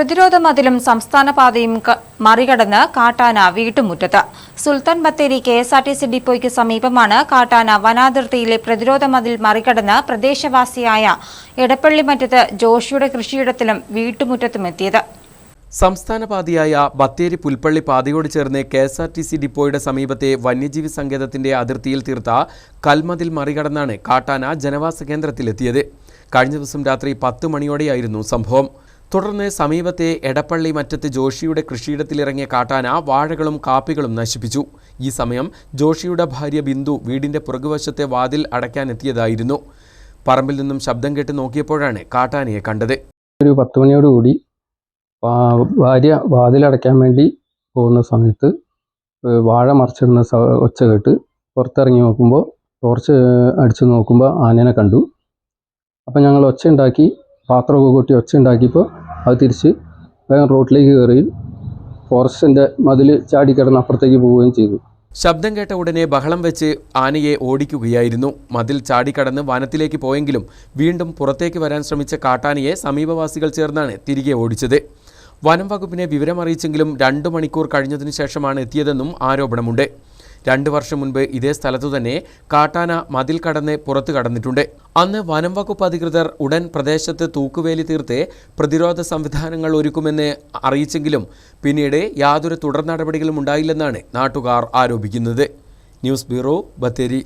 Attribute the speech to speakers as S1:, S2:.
S1: പ്രതിരോധ മതിലും സംസ്ഥാന പാതയും മറികടന്ന് കാട്ടാന വീട്ടുമുറ്റത്ത്. Sultan Bathery K S R T C ഡിപ്പോയ്ക്ക് സമീപമാണ് കാട്ടാന വനാതിർത്തിയിലെ പ്രതിരോധ മതിൽ മറികടന്ന് പ്രദേശവാസിയായ എടപ്പള്ളിമറ്റത്ത് ജോഷിയുടെ കൃഷിയിടത്തിലും വീട്ടുമുറ്റത്തും എത്തിയത്.
S2: സംസ്ഥാന പാതയായ ബത്തേരി പുൽപ്പള്ളി പാതയോട് ചേർന്ന് K S R T C ഡിപ്പോയുടെ സമീപത്തെ വന്യജീവി സങ്കേതത്തിന്റെ അതിർത്തിയിൽ തീർത്ത കൽമതിൽ മറികടന്നാണ് കാട്ടാന ജനവാസ കേന്ദ്രത്തിലെത്തിയത്. കഴിഞ്ഞ ദിവസം രാത്രി പത്ത് മണിയോടെയായിരുന്നു സംഭവം. തുടർന്ന് സമീപത്തെ എടപ്പള്ളി മറ്റത്ത് ജോഷിയുടെ കൃഷിയിടത്തിലിറങ്ങിയ കാട്ടാന വാഴകളും കാപ്പികളും നശിപ്പിച്ചു. ഈ സമയം ജോഷിയുടെ ഭാര്യ ബിന്ദു വീടിന്റെ പുറകുവശത്തെ വാതിൽ അടയ്ക്കാനെത്തിയതായിരുന്നു. പറമ്പിൽ നിന്നും ശബ്ദം കേട്ട് നോക്കിയപ്പോഴാണ് കാട്ടാനയെ കണ്ടത്.
S3: ഒരു പത്ത് മണിയോടുകൂടി ഭാര്യ വാതിലടയ്ക്കാൻ വേണ്ടി പോകുന്ന സമയത്ത് വാഴ മറിച്ചിടുന്ന ഒച്ച കേട്ട് പുറത്തിറങ്ങി നോക്കുമ്പോൾ ടോർച്ച് അടിച്ചു നോക്കുമ്പോൾ ആനേനെ കണ്ടു. അപ്പം ഞങ്ങൾ ഒച്ച ഉണ്ടാക്കി പാത്രമൊക്കെ കൂട്ടി ഒച്ച ഉണ്ടാക്കിയപ്പോൾ അത് തിരിച്ച് വേഗം റോട്ടിലേക്ക് കയറി ഫോറസ്റ്റിന്റെ മതിൽ ചാടിക്കിടന്ന് അപ്പുറത്തേക്ക് പോവുകയും ചെയ്തു.
S2: ശബ്ദം കേട്ട ഉടനെ ബഹളം വെച്ച് ആനയെ ഓടിക്കുകയായിരുന്നു. മതിൽ ചാടിക്കടന്ന് വനത്തിലേക്ക് പോയെങ്കിലും വീണ്ടും പുറത്തേക്ക് വരാൻ ശ്രമിച്ച കാട്ടാനയെ സമീപവാസികൾ ചേർന്നാണ് തിരികെ ഓടിച്ചത്. വനം വകുപ്പിനെ വിവരമറിയിച്ചെങ്കിലും രണ്ടു മണിക്കൂർ കഴിഞ്ഞതിനു ശേഷമാണ് എത്തിയതെന്നും ആരോപണമുണ്ട്. രണ്ട് വർഷം മുൻപ് ഇതേ സ്ഥലത്തുതന്നെ കാട്ടാന മതിൽ കടന്ന് പുറത്തു കടന്നിട്ടുണ്ട്. അന്ന് വനം വകുപ്പ് അധികൃതർ ഉടൻ പ്രദേശത്ത് തൂക്കുവേലി തീർത്ത് പ്രതിരോധ സംവിധാനങ്ങൾ ഒരുക്കുമെന്ന് അറിയിച്ചെങ്കിലും പിന്നീട് യാതൊരു തുടർ നടപടികളും ഉണ്ടായില്ലെന്നാണ് നാട്ടുകാർ ആരോപിക്കുന്നത്. News bureau Bathery.